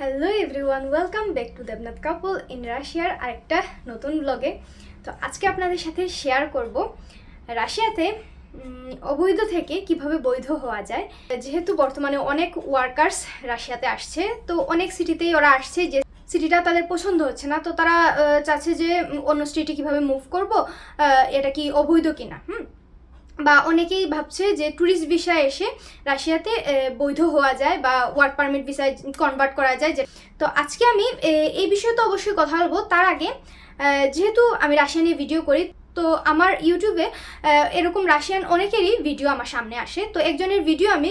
Hello everyone welcome back to Debnath couple in রাশিয়ার আরেকটা নতুন ব্লগে তো আজকে আপনাদের সাথে শেয়ার করব রাশিয়াতে অবৈধ থেকে কীভাবে বৈধ হওয়া যায়। যেহেতু বর্তমানে অনেক ওয়ার্কার্স রাশিয়াতে আসছে, তো অনেক সিটিতেই ওরা আসছে যে সিটিটা তাদের পছন্দ হচ্ছে না, তো তারা চাচ্ছে যে অন্য স্ট্রিটে কীভাবে মুভ করব এটা কি অবৈধ কিনা, হুম? বা অনেকেই ভাবছে যে ট্যুরিস্ট ভিসায় এসে রাশিয়াতে বৈধ হওয়া যায় বা ওয়ার্ক পারমিট ভিসায় কনভার্ট করা যায় যে তো আজকে আমি এই বিষয়ে তো অবশ্যই কথা বলব। তার আগে যেহেতু আমি রাশিয়া নিয়ে ভিডিও করি, তো আমার ইউটিউবে এরকম রাশিয়ান অনেকেরই ভিডিও আমার সামনে আসে। তো একজনের ভিডিও আমি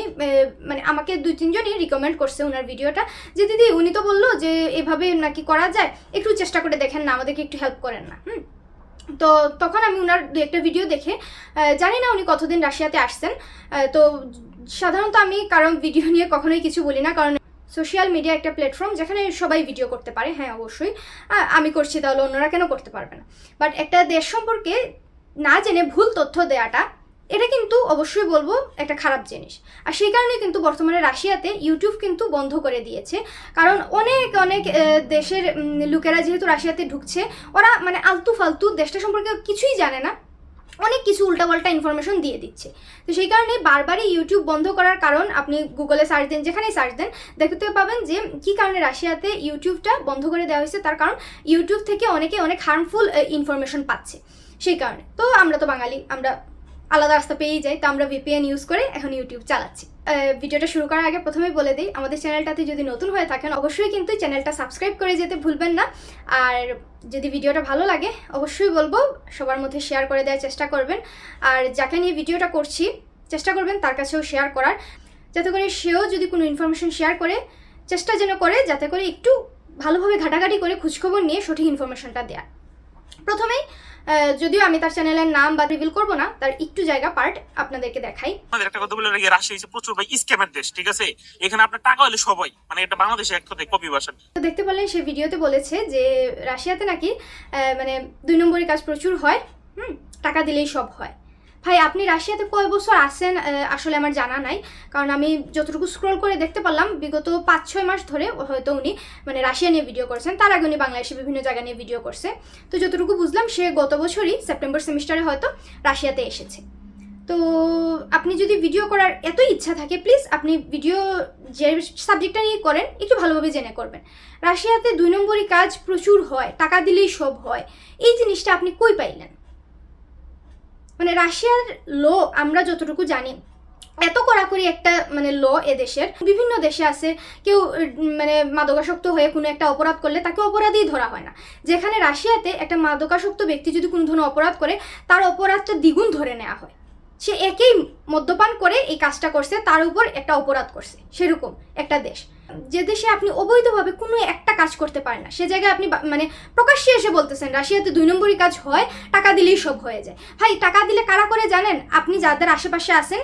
মানে আমাকে দুই তিনজনই রিকমেন্ড করছে ওনার ভিডিওটা যে, দিদি, উনি তো বলল যে, এভাবে নাকি করা যায়, একটু চেষ্টা করে দেখেন না, আমাদেরকে একটু হেল্প করেন না। হুম? তো তখন আমি ওনার দু একটা ভিডিও দেখে জানি না উনি কতদিন রাশিয়াতে আসছেন তো সাধারণত আমি কারণ ভিডিও নিয়ে কখনোই কিছু বলি না, কারণ সোশ্যাল মিডিয়া একটা প্ল্যাটফর্ম যেখানে সবাই ভিডিও করতে পারে হ্যাঁ অবশ্যই। আমি করছি, তাহলে অন্যরা কেন করতে পারবে না? বাট একটা দেশ সম্পর্কে না জেনে ভুল তথ্য দেওয়াটা এটা কিন্তু অবশ্যই বলব একটা খারাপ জিনিস। আর সেই কারণে কিন্তু বর্তমানে রাশিয়াতে ইউটিউব কিন্তু বন্ধ করে দিয়েছে। কারণ অনেক অনেক দেশের লোকেরা যেহেতু রাশিয়াতে ঢুকছে, ওরা মানে আলতু ফালতু দেশটা সম্পর্কে কিছুই জানে না। অনেক কিছু উল্টাপাল্টা ইনফরমেশন দিয়ে দিচ্ছে। তো সেই কারণে বারবারই ইউটিউব বন্ধ করার কারণ আপনি গুগলে সার্চ দেন, যেখানেই সার্চ দেন, দেখতে পাবেন যে কি কারণে রাশিয়াতে ইউটিউবটা বন্ধ করে দেওয়া হয়েছে। তার কারণ ইউটিউব থেকে অনেকে অনেক হার্মফুল ইনফরমেশন পাচ্ছে। সেই কারণে। তো আমরা তো বাঙালি, আমরা আলাদা রাস্তা পেয়েই যাই, তো আমরা ভিপিএন ইউজ করে এখন ইউটিউব চালাচ্ছি। ভিডিওটা শুরু করার আগে প্রথমেই বলে দিই, আমাদের চ্যানেলটাতে যদি নতুন হয়ে থাকেন, অবশ্যই কিন্তু চ্যানেলটা সাবস্ক্রাইব করে যেতে ভুলবেন না। আর যদি ভিডিওটা ভালো লাগে, অবশ্যই বলব, সবার মধ্যে শেয়ার করে দেওয়ার চেষ্টা করবেন। আর যাকে নিয়ে ভিডিওটা করছি, চেষ্টা করবেন তার কাছেও শেয়ার করার। যাতে করে সেও যদি কোনো ইনফরমেশন শেয়ার করে, চেষ্টা যেন করে, যাতে করে একটু ভালোভাবে ঘাটাঘাটি করে খোঁজখবর নিয়ে সঠিক ইনফরমেশনটা দেওয়ার প্রথমেই যদিও আমি তার চ্যানেলের নাম বা রিভিল করব না তার একটু জায়গা পার্ট আপনাদেরকে দেখাই। আমাদের একটা কথা বলে রাখি রাশিয়া হচ্ছে প্রচুর ভাই স্ক্যামের দেশ ঠিক আছে? এখানে আপনার টাকা হলে সবাই মানে এটা বাংলাদেশে এক কথায় কপি ভাষা তো দেখতে পারলেন সে ভিডিওতে বলেছে যে রাশিয়াতে নাকি আহ, মানে দুই নম্বরই কাজ প্রচুর হয় হুম টাকা দিলেই সব হয়। ভাই, আপনি রাশিয়াতে কয় বছর আছেন আসলে আমার জানা নাই। কারণ আমি যতটুকু স্ক্রল করে দেখতে পারলাম, বিগত পাঁচ ছয় মাস ধরে হয়তো উনি মানে রাশিয়া নিয়ে ভিডিও করছেন। তার আগে উনি বাংলাদেশে বিভিন্ন জায়গা নিয়ে ভিডিও করছে। তো যতটুকু বুঝলাম, সে গত বছরই সেপ্টেম্বর সেমিস্টারে হয়তো রাশিয়াতে এসেছে। তো আপনি যদি ভিডিও করার এত ইচ্ছা থাকে প্লিজ আপনি ভিডিও যে সাবজেক্টটা নিয়ে করেন, একটু ভালোভাবে জেনে করবেন। রাশিয়াতে দুই নম্বরই কাজ প্রচুর হয়, টাকা দিলেই সব হয়। এই জিনিসটা আপনি কই পাইলেন? মানে রাশিয়ার ল আমরা যতটুকু জানি, এত কড়াকড়ি একটা মানে ল এদেশের, বিভিন্ন দেশে আছে, কেউ মানে মাদকাসক্ত হয়ে কোনো একটা অপরাধ করলে তাকে অপরাধই ধরা হয় না। যেখানে রাশিয়াতে একটা মাদকাসক্ত ব্যক্তি যদি কোনো ধরনের অপরাধ করে, তার অপরাধটা দ্বিগুণ ধরে নেওয়া হয়। সে একেই মদ্যপান করে এই কাজটা করছে, তার উপর একটা অপরাধ করছে, সেরকম একটা দেশ। যে দেশে আপনি অবৈধভাবে কোনো একটা কাজ করতে পারেন না, সে জায়গায় আপনি মানে প্রকাশ্যে এসে বলতেছেন, রাশিয়াতে দুই নম্বরই কাজ হয়, টাকা দিলেই সব হয়ে যায়। ভাই, টাকা দিলে কারা করে জানেন? আপনি যাদের আশেপাশে আছেন,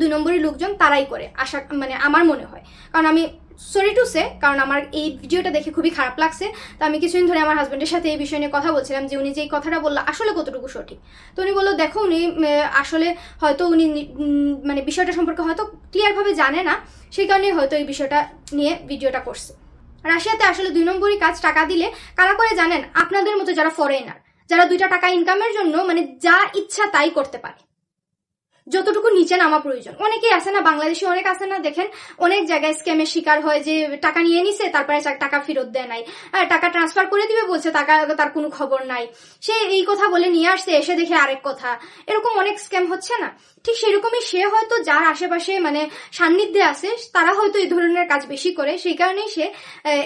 দুই নম্বরই লোকজন, তারাই করে, আশা মানে আমার মনে হয়। কারণ আমি সরি টু সে কারণ আমার এই ভিডিওটা দেখে খুবই খারাপ লাগছে। তো আমি কিছুদিন ধরে আমার হাজব্যান্ডের সাথে এই বিষয় নিয়ে কথা বলছিলাম যে উনি যে এই কথাটা বলল, আসলে কতটুকু সঠিক? তো উনি বলল, দেখো, উনি আসলে হয়তো উনি মানে বিষয়টা সম্পর্কে হয়তো ক্লিয়ারভাবে জানে না। সেই কারণেই হয়তো এই বিষয়টা নিয়ে ভিডিওটা করছে। রাশিয়াতে আসলে দুই নম্বরই কাজ, টাকা দিলে কারা করে জানেন? আপনাদের মতো যারা ফরেনার যারা দুইটা টাকা ইনকামের জন্য মানে যা ইচ্ছা তাই করতে পারে। যতটুকু নিচে নামা প্রয়োজন। অনেকেই আছে না, বাংলাদেশে অনেক আছে না, দেখেন, অনেক জায়গায় স্ক্যামের শিকার হয় যে টাকা নিয়ে নিছে, তারপরে টাকা ফেরত দেয় নাই। আর টাকা ট্রান্সফার করে দিবে বলছে, টাকা, তার কোনো খবর নাই। সে এই কথা বলে নিয়ে আসছে, এসে দেখে আরেক কথা। এরকম অনেক স্ক্যাম হচ্ছে না। ঠিক সেরকমই সে হয়তো যার আশেপাশে মানে সান্নিধ্যে আছে, তারা হয়তো এই ধরনের কাজ বেশি করে, সেই কারণেই সে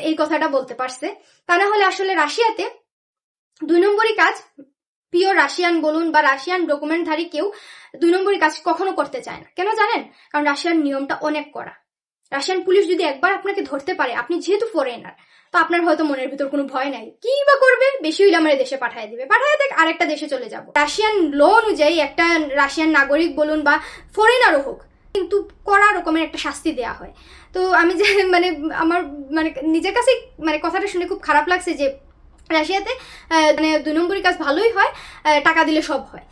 এই কথাটা বলতে পারছে। তা না হলে আসলে রাশিয়াতে দুই নম্বরই কাজ পিওর রাশিয়ান বলুন বা রাশিয়ান ডকুমেন্টধারী কেউ দুই নম্বরই কাজ কখনো করতে চায় না। কেন জানেন? কারণ রাশিয়ার নিয়মটা অনেক কড়া। রাশিয়ান পুলিশ যদি একবার আপনাকে ধরতে পারে, আপনি যেহেতু ফরেনার তো আপনার হয়তো মনের ভিতর কোনো ভয় নাই। কি বা করবে? বেশি হইলে আমার দেশে পাঠিয়ে দিবে। পাঠিয়ে দেখ, আরেকটা দেশে চলে যাব। রাশিয়ান ল অনুযায়ী একটা রাশিয়ান নাগরিক বলুন বা ফরেনারও হোক, কিন্তু কড়া রকমের একটা শাস্তি দেওয়া হয়। তো আমি যে মানে আমার মানে নিজের কাছে মানে কথাটা শুনে খুব খারাপ লাগছে যে রাশিয়াতে মানে দুই নম্বরই কাজ ভালোই হয় টাকা দিলে সব হয়।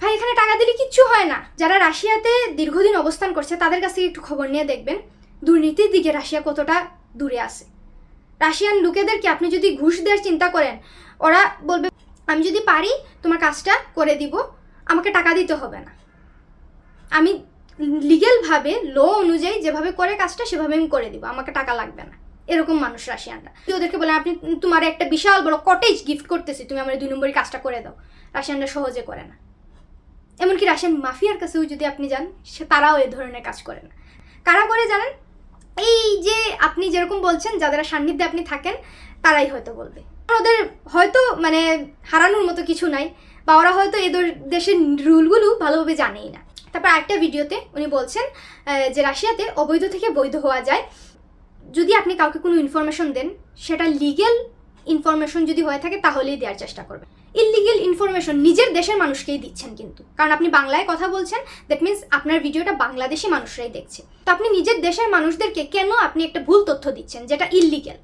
ভাই, এখানে টাকা দিলে কিচ্ছু হয় না। যারা রাশিয়াতে দীর্ঘদিন অবস্থান করছে, তাদের কাছে একটু খবর নিয়ে দেখবেন, দুর্নীতির দিকে রাশিয়া কতটা দূরে আছে। রাশিয়ান লোকেদেরকে আপনি যদি ঘুষ দেওয়ার চিন্তা করেন, ওরা বলবে, আমি যদি পারি, তোমার কাজটা করে দিব, আমাকে টাকা দিতে হবে না। আমি লিগেলভাবে ল অনুযায়ী যেভাবে করে কাজটা, সেভাবে আমি করে দিব, আমাকে টাকা লাগবে না। এরকম মানুষ রাশিয়ানরা তুই ওদেরকে বলে আপনি তোমার একটা বিশাল বড় কটেজ গিফট করতেছি, তুমি আমার দুই নম্বরের কাজটা করে দাও। রাশিয়ানরা সহজে করে না। এমনকি রাশিয়ান মাফিয়ার কাছেও যদি আপনি যান, সে তারাও এই ধরনের কাজ করে না। কারা করে জানেন? এই যে আপনি যেরকম বলছেন, যাদের সান্নিধ্যে আপনি থাকেন, তারাই হয়তো বলবে। ওদের হয়তো মানে হারানোর মতো কিছু নাই, বা ওরা হয়তো এদের দেশের রুলগুলো ভালোভাবে জানেই না। তারপর আরেকটা ভিডিওতে উনি বলছেন যে রাশিয়াতে অবৈধ থেকে বৈধ হওয়া যায়। যদি আপনি কাউকে কোনো ইনফরমেশন দেন, সেটা লিগেল ইনফরমেশন যদি হয়ে থাকে, তাহলেই দেওয়ার চেষ্টা করবেন। ইলিগেল ইনফরমেশন নিজের দেশের মানুষকেই দিচ্ছেন কিন্তু। কারণ আপনি বাংলায় কথা বলছেন দ্যাট মিন্স আপনার ভিডিওটা বাংলাদেশি মানুষরাই দেখছে। তো আপনি নিজের দেশের মানুষদেরকে কেন আপনি একটা ভুল তথ্য দিচ্ছেন, যেটা ইলিগেল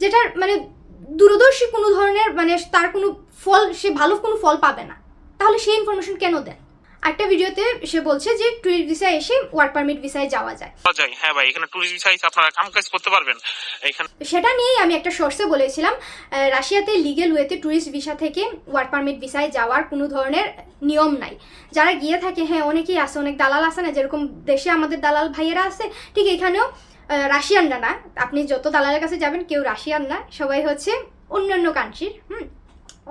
যেটার মানে দূরদর্শী কোনো ধরনের মানে তার কোনো ফল, সে ভালো কোনো ফল পাবে না। তাহলে সেই ইনফরমেশন কেন দেন? একটা ভিডিওতে সে বলছে যে টুরিস্ট ভিসায় এসে ওয়ার্ক পারমিট ভিসায় যাওয়া যায়। হ্যাঁ ভাই এখানে টুরিস্ট ভিসা আপনারা কাম কাজ করতে পারবেন। এখানে সেটা নিয়েই আমি একটা সোর্সে বলেছিলাম রাশিয়াতে লিগেল ওয়েতে ট্যুরিস্ট ভিসা থেকে ওয়ার্ক পারমিট ভিসায় যাওয়ার কোনো ধরনের নিয়ম নাই। যারা গিয়ে থাকে হ্যাঁ অনেকেই আছে অনেক দালাল আছে না যেরকম দেশে আমাদের দালাল ভাইয়েরা আছে ঠিক এখানেও রাশিয়ানরা না। আপনি যত দালালের কাছে যাবেন কেউ রাশিয়ান না সবাই হচ্ছে অন্যান্য কান্ট্রির হুম।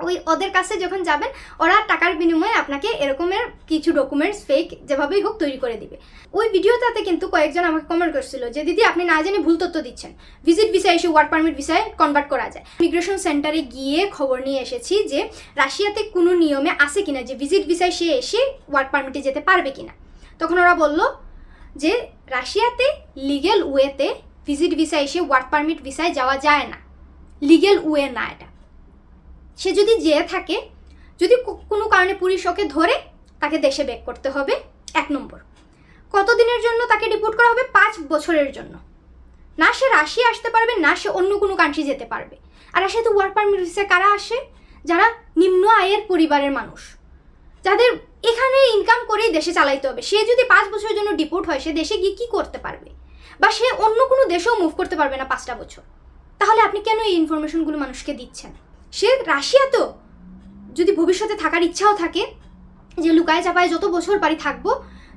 ওই ওদের কাছে যখন যাবেন, ওরা টাকার বিনিময়ে আপনাকে এরকমের কিছু ডকুমেন্টস ফেক যেভাবেই হোক তৈরি করে দিবে। ওই ভিডিওটাতে কিন্তু কয়েকজন আমাকে কমেন্ট করছিল যে, দিদি, আপনি না জেনে ভুল তথ্য দিচ্ছেন। ভিজিট ভিসা এসে ওয়ার্ক পারমিট ভিসায় কনভার্ট করা যায়। ইমিগ্রেশন সেন্টারে গিয়ে খবর নিয়ে এসেছি যে, রাশিয়াতে কোনো নিয়মে আছে কিনা যে ভিজিট ভিসায় সে এসে ওয়ার্ক পারমিটে যেতে পারবে কিনা? তখন ওরা বলল যে, রাশিয়াতে লিগেল ওয়েতে ভিজিট ভিসা এসে ওয়ার্ক পারমিট ভিসায় যাওয়া যায় না। লিগেল ওয়ে না এটা। সে যদি যেয়ে থাকে, যদি কোনো কারণে পুলিশ ওকে ধরে তাকে দেশে ব্যাক করতে হবে, এক নম্বর। কতদিনের জন্য তাকে ডিপোর্ট করা হবে? পাঁচ বছরের জন্য। না সে রাশিয়া আসতে পারবে, না সে অন্য কোনো কান্ট্রি যেতে পারবে। আর রাশিয়াতে ওয়ার্ক পারমিট ভিসায় কারা আসে? যারা নিম্ন আয়ের পরিবারের মানুষ। যাদের এখানে ইনকাম করেই দেশে চালাইতে হবে। সে যদি পাঁচ বছরের জন্য ডিপোর্ট হয়, সে দেশে গিয়ে কী করতে পারবে? বা সে অন্য কোনো দেশেও মুভ করতে পারবে না পাঁচটা বছর। তাহলে আপনি কেন এই ইনফরমেশনগুলো মানুষকে দিচ্ছেন? সে রাশিয়া তো। যদি ভবিষ্যতে থাকার ইচ্ছাও থাকে, যে লুকায় চাপায় যত বছর পারি থাকব,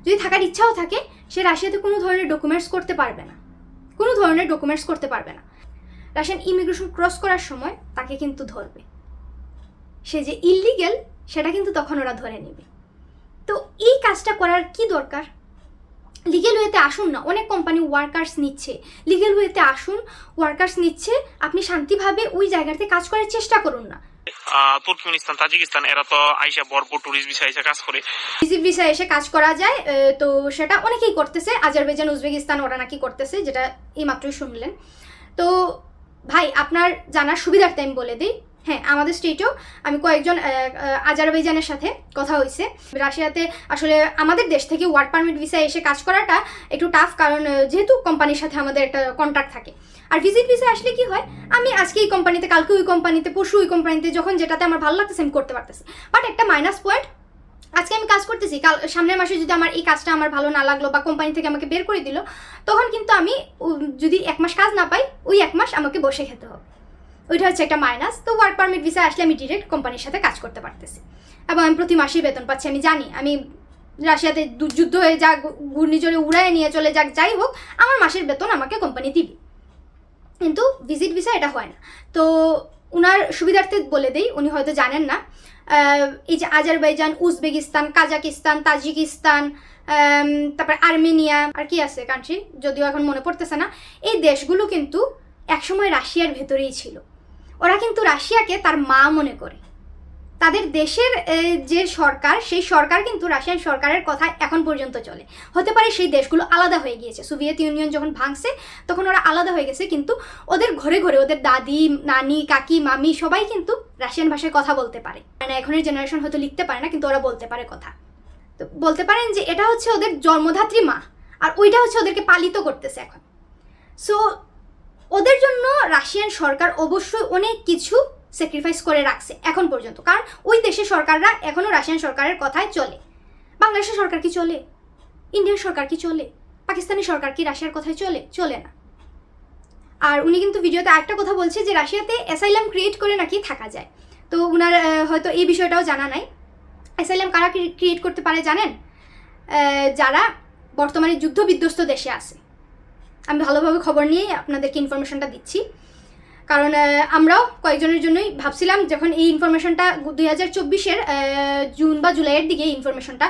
যদি থাকার ইচ্ছাও থাকে, সে রাশিয়াতে কোনো ধরনের ডকুমেন্টস করতে পারবে না। কোনো ধরনের ডকুমেন্টস করতে পারবে না। রাশিয়ান ইমিগ্রেশন ক্রস করার সময় তাকে কিন্তু ধরবে। সে যে ইলিগেল সেটা কিন্তু তখন ওরা ধরে নেবে। তো এই কাজটা করার কি দরকার? লিগেল ওয়েতে আসুন না। অনেক কোম্পানি ওয়ার্কার্স নিচ্ছে। লিগেল ওয়েতে আসুন ওয়ার্কার্স নিচ্ছে আপনি শান্তিভাবে ওই জায়গাতে কাজ করার চেষ্টা করুন না। তুর্কমেনিস্তান তাজিকিস্তান এরা তো আইসা ভরপুর টুরিস্ট ভিসা এসে কাজ করে। ভিজিট ভিসা এসে কাজ করা যায় তো সেটা অনেকেই করতেছে। আজারবাইজান উজবেকিস্তান ওরা নাকি করতেছে যেটা এই মাত্রই শুনলেন। তো ভাই আপনার জানার সুবিধার্থে আমি বলে দিই হ্যাঁ আমাদের স্টেটেও আমি কয়েকজন আজারবাইজানের সাথে কথা হয়েছে। রাশিয়াতে আসলে আমাদের দেশ থেকে ওয়ার্ক পারমিট ভিসা এসে কাজ করাটা একটু টাফ কারণ যেহেতু কোম্পানির সাথে আমাদের একটা কন্ট্রাক্ট থাকে। আর ভিজিট ভিসা আসলে কি হয়, আমি আজকে এই কোম্পানিতে কালকে ওই কোম্পানিতে পরশু ওই কোম্পানিতে যখন যেটাতে আমার ভালো লাগতেছে আমি করতে পারতেছি। বাট একটা মাইনাস পয়েন্ট আজকে আমি কাজ করতেছি, কাল, সামনের মাসে যদি আমার এই কাজটা আমার ভালো না লাগল বা কোম্পানি থেকে আমাকে বের করে দিল, তখন কিন্তু আমি যদি এক মাস কাজ না পাই, ওই এক মাস আমাকে বসে খেতে হবে। ওইটা হচ্ছে একটা মাইনাস তো ওয়ার্ক পারমিট ভিসা আসলে আমি ডিরেক্ট কোম্পানির সাথে কাজ করতে পারতেছি। এবং আমি প্রতি মাসেই বেতন পাচ্ছি, আমি জানি। আমি রাশিয়াতে দু- যুদ্ধ হয়ে যাক ঘূর্ণিঝড়ে উড়ায় নিয়ে চলে যাক, যাই হোক, আমার মাসের বেতন আমাকে কোম্পানি দিবে। কিন্তু ভিজিট ভিসা এটা হয় না। তো উনার সুবিধার্থে বলে দেই, উনি হয়তো জানেন না। এই যে আজারবাইজান, উজবেকিস্তান, কাজাকিস্তান, তাজিকিস্তান তারপর আর্মেনিয়া, আর কি আছে কান্ট্রি যদিও এখন মনে পড়তেছে না। এই দেশগুলো কিন্তু একসময় রাশিয়ার ভেতরেই ছিল। ওরা কিন্তু রাশিয়াকে তার মা মনে করে। তাদের দেশের যে সরকার, সেই সরকার কিন্তু রাশিয়ান সরকারের কথা এখন পর্যন্ত চলে। হতে পারে সেই দেশগুলো আলাদা হয়ে গিয়েছে। সোভিয়েত ইউনিয়ন যখন ভাঙছে, তখন ওরা আলাদা হয়ে গেছে, কিন্তু ওদের ঘরে ঘরে ওদের দাদি, নানি, কাকি, মামি সবাই কিন্তু রাশিয়ান ভাষায় কথা বলতে পারে। মানে এখনের জেনারেশন হয়তো লিখতে পারে না, কিন্তু ওরা বলতে পারে কথা। তো বলতে পারেন যে এটা হচ্ছে ওদের জন্মধাত্রী মা, আর ওইটা হচ্ছে ওদেরকে পালিত করতেছে এখন। সো ওদের জন্য রাশিয়ান সরকার অবশ্যই অনেক কিছু স্যাক্রিফাইস করে রাখছে এখন পর্যন্ত। কারণ ওই দেশের সরকাররা এখনও রাশিয়ান সরকারের কথায় চলে। বাংলাদেশের সরকার কি চলে? ইন্ডিয়ার সরকার কি চলে? পাকিস্তানি সরকার কি রাশিয়ার কথায় চলে? চলে না। আর উনি কিন্তু ভিডিওতে আরেকটা কথা বলছে যে রাশিয়াতে অ্যাসাইলাম ক্রিয়েট করে নাকি থাকা যায়। তো উনার হয়তো এই বিষয়টাও জানা নাই। অ্যাসাইলাম কারা ক্রিয়েট করতে পারে জানেন? যারা বর্তমানে যুদ্ধ বিধ্বস্ত দেশে আছে। আমি ভালোভাবে খবর নিয়ে আপনাদেরকে ইনফরমেশনটা দিচ্ছি। কারণ আমরাও কয়েকজনের জন্যই ভাবছিলাম যখন এই ইনফরমেশনটা দুই হাজার চব্বিশের জুন বা জুলাইয়ের দিকে এই ইনফরমেশনটা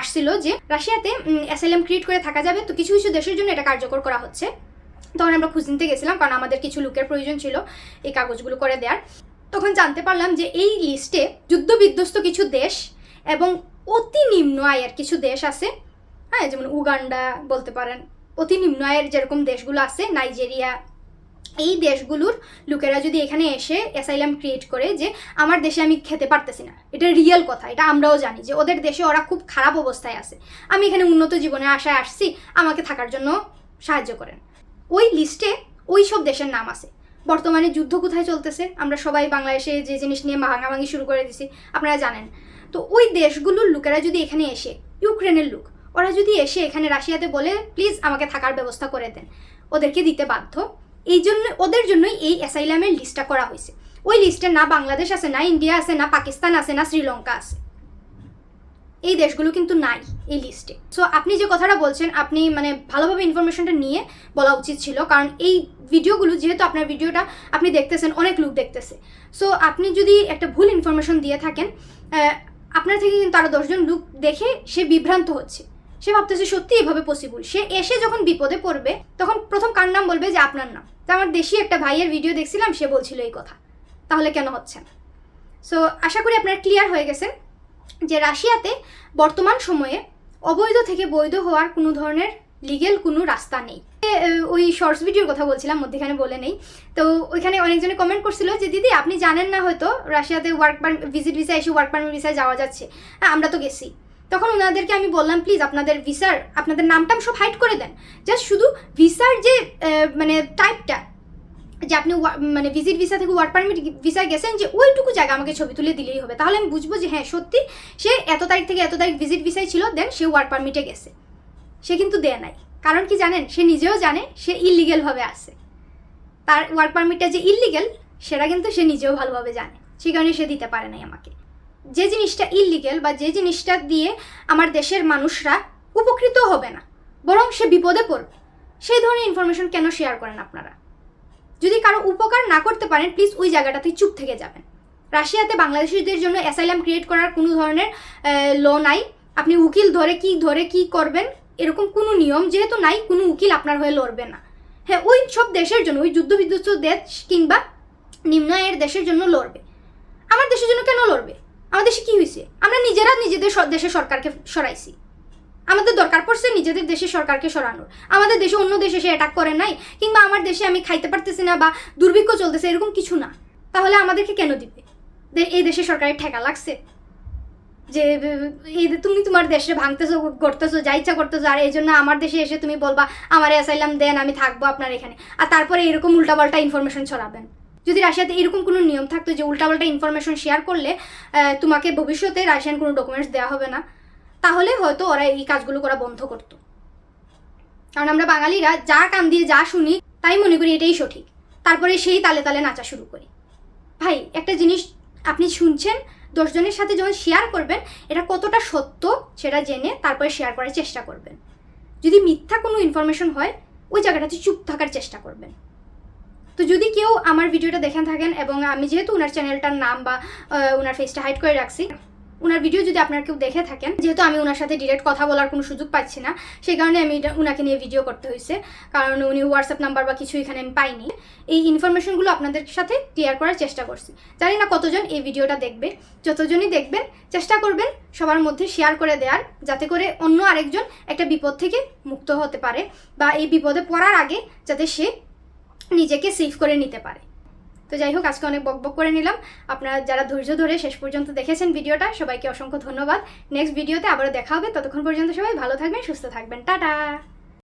আসছিল যে রাশিয়াতে অ্যাসাইলাম ক্রিয়েট করে থাকা যাবে, তো কিছু কিছু দেশের জন্য এটা কার্যকর করা হচ্ছে। তখন আমরা খুঁজ নিতে গেছিলাম, কারণ আমাদের কিছু লোকের প্রয়োজন ছিল এই কাগজগুলো করে দেওয়ার তখন জানতে পারলাম যে এই লিস্টে যুদ্ধ বিধ্বস্ত কিছু দেশ এবং অতি নিম্ন আয়ের কিছু দেশ আছে হ্যাঁ যেমন উগান্ডা বলতে পারেন অতি নিম্ন আয়ের যেরকম দেশগুলো আছে, নাইজেরিয়া, এই দেশগুলোর লোকেরা যদি এখানে এসে অ্যাসাইলাম ক্রিয়েট করে যে, আমার দেশে আমি খেতে পারতেছি না। এটা রিয়েল কথা, এটা আমরাও জানি যে, ওদের দেশে ওরা খুব খারাপ অবস্থায় আছে। আমি এখানে উন্নত জীবনে আশায় আসছি, আমাকে থাকার জন্য সাহায্য করেন। ওই লিস্টে ওই সব দেশের নাম আছে। বর্তমানে যুদ্ধ কোথায় চলতেছে? আমরা সবাই বাংলাদেশে যে জিনিস নিয়ে ভাঙাভাঙি শুরু করে দিছি, আপনারা জানেন। তো ওই দেশগুলোর লোকেরা যদি এখানে এসে, ইউক্রেনের লোক ওরা যদি এসে এখানে রাশিয়াতে বলে, প্লিজ আমাকে থাকার ব্যবস্থা করে দেন। ওদেরকে দিতে বাধ্য। এই জন্য, ওদের জন্যই এই অ্যাসাইলামের লিস্টটা করা হয়েছে। ওই লিস্টে না বাংলাদেশ আছে, না ইন্ডিয়া আছে, না পাকিস্তান আছে, না শ্রীলঙ্কা আছে। এই দেশগুলো কিন্তু নাই এই লিস্টে সো আপনি যে কথাটা বলছেন, আপনি মানে ভালোভাবে ইনফরমেশনটা নিয়ে বলা উচিত ছিল। কারণ এই ভিডিওগুলো, যেহেতু আপনার ভিডিওটা আপনি দেখতেছেন, অনেক লোক দেখতেছে। সো আপনি যদি একটা ভুল ইনফরমেশন দিয়ে থাকেন আপনার থেকে কিন্তু আরও দশজন লোক দেখে সে বিভ্রান্ত হচ্ছে। সে ভাবতেছে, সত্যি এভাবে পসিবল সে এসে যখন বিপদে পড়বে, তখন প্রথম কার নাম বলবে যে, আপনার নাম? তো আমার দেশি একটা ভাইয়ের ভিডিও দেখছিলাম, সে বলছিল এই কথা। তাহলে কেন হচ্ছে? না সো আশা করি আপনারা ক্লিয়ার হয়ে গেছেন যে রাশিয়াতে বর্তমান সময়ে অবৈধ থেকে বৈধ হওয়ার কোনো ধরনের লিগেল কোনো রাস্তা নেই। ওই শর্টস ভিডিওর কথা বলছিলাম, মধ্যেখানে বলে নেই। তো ওইখানে অনেকজনে কমেন্ট করছিল যে, দিদি, আপনি জানেন না হয়তো রাশিয়াতে ওয়ার্ক পারমিট ভিজিট ভিসা এসে ওয়ার্ক পারমিট ভিসায় যাওয়া যাচ্ছে? হ্যাঁ আমরা তো গেছি। তখন ওনাদেরকে আমি বললাম, প্লিজ আপনাদের ভিসার, আপনাদের নামটাম সব হাইড করে দেন। জাস্ট শুধু ভিসার যে মানে টাইপটা যে আপনি মানে ভিজিট ভিসা থেকে ওয়ার্ক পারমিট ভিসায় গেছেন, যে ওইটুকু জায়গা আমাকে ছবি তুলে দিলেই হবে। তাহলে আমি বুঝব যে হ্যাঁ সত্যি সে এত তারিখ থেকে এত তারিখ ভিজিট ভিসায় ছিল দেন সে ওয়ার্ক পারমিটে গেছে। সে কিন্তু দেয় নাই। কারণ কি জানেন? সে নিজেও জানে সে ইলিগেলভাবে আসে তার ওয়ার্ক পারমিটটা যে ইলিগেল সেটা কিন্তু সে নিজেও ভালোভাবে জানে। সেই কারণে সে দিতে পারে নাই আমাকে। যে জিনিসটা ইলিগেল বা যে জিনিসটা দিয়ে আমার দেশের মানুষরা উপকৃত হবে না, বরং সে বিপদে পড়বে। সেই ধরনের ইনফরমেশন কেন শেয়ার করেন আপনারা? যদি কারও উপকার না করতে পারেন প্লিজ ওই জায়গাটাতে চুপ থেকে যাবেন। রাশিয়াতে বাংলাদেশিদের জন্য অ্যাসাইলাম ক্রিয়েট করার কোনো ধরনের ল নাই। আপনি উকিল ধরে কি ধরে কি করবেন, এরকম কোনো নিয়ম যেহেতু নাই, কোনো উকিল আপনার হয়ে লড়বে না। হ্যাঁ ওই সব দেশের জন্য, ওই যুদ্ধ বিধ্বস্ত দেশ কিংবা নিম্ন আয়ের দেশের জন্য লড়বে। আমার দেশের জন্য কেন লড়বে? আমার দেশে কি হয়েছে? আমরা নিজেরা নিজেদের দেশের সরকারকে সরাইছি। আমাদের দরকার পড়ছে নিজেদের দেশের সরকারকে সরানোর। আমাদের দেশে অন্য দেশে সে অ্যাটাক করে নাই, কিংবা আমার দেশে আমি খাইতে পারতেছি না বা দুর্ভিক্ষ চলতেছে, এরকম কিছু না। তাহলে আমাদেরকে কেন দিবে? এই দেশে সরকারের ঠেকা লাগছে। যে, এই তুমি তোমার দেশে ভাঙতেছো করতেছো যা ইচ্ছা করতেছো, আর এই জন্য আমার দেশে এসে তুমি বলবা, আমার অ্যাসাইলাম দেন, আমি থাকব আপনার এখানে। আর তারপরে এরকম উল্টাপাল্টা ইনফরমেশন ছড়াবেন। যদি রাশিয়াতে এরকম কোনো নিয়ম থাকতো যে উল্টাপাল্টা ইনফরমেশন শেয়ার করলে তোমাকে ভবিষ্যতে রাশিয়ান কোনো ডকুমেন্টস দেওয়া হবে না, তাহলে হয়তো ওরা এই কাজগুলো করা বন্ধ করতো। কারণ আমরা বাঙালিরা যা কান দিয়ে যা শুনি, তাই মনে করি এটাই সঠিক। তারপরে সেই তালে তালে নাচা শুরু করি। ভাই, একটা জিনিস আপনি শুনছেন, দশজনের সাথে যখন শেয়ার করবেন, এটা কতটা সত্য সেটা জেনে তারপরে শেয়ার করার চেষ্টা করবেন। যদি মিথ্যা কোনো ইনফরমেশন হয়, ওই জায়গাটাতে চুপ থাকার চেষ্টা করবেন। তো যদি কেউ আমার ভিডিওটা দেখে থাকেন এবং আমি যেহেতু ওনার চ্যানেলটার নাম বা ওনার ফেসটা হাইড করে রাখছি ওনার ভিডিও যদি আপনার কেউ দেখে থাকেন, যেহেতু আমি ওনার সাথে ডিরেক্ট কথা বলার কোনো সুযোগ পাচ্ছি না, সেই কারণে আমি ওনাকে নিয়ে ভিডিও করতে হয়েছে। কারণ উনি হোয়াটসঅ্যাপ নাম্বার বা কিছু এখানে আমি পাইনি। এই ইনফরমেশনগুলো আপনাদের সাথে ক্লিয়ার করার চেষ্টা করছি। জানি না কতজন এই ভিডিওটা দেখবে। যতজনই দেখবেন, চেষ্টা করবেন সবার মধ্যে শেয়ার করে দেওয়ার, যাতে করে অন্য আরেকজন একটা বিপদ থেকে মুক্ত হতে পারে বা এই বিপদে পড়ার আগে যাতে সে নিজেকে সেভ করে নিতে পারে। তো যাই হোক, আজকে অনেক বকবক করে নিলাম। আপনারা যারা ধৈর্য ধরে শেষ পর্যন্ত দেখেছেন ভিডিওটা, সবাইকে অসংখ্য ধন্যবাদ। নেক্সট ভিডিওতে আবারও দেখা হবে। ততক্ষণ পর্যন্ত সবাই ভালো থাকবেন, সুস্থ থাকবেন। টাটা!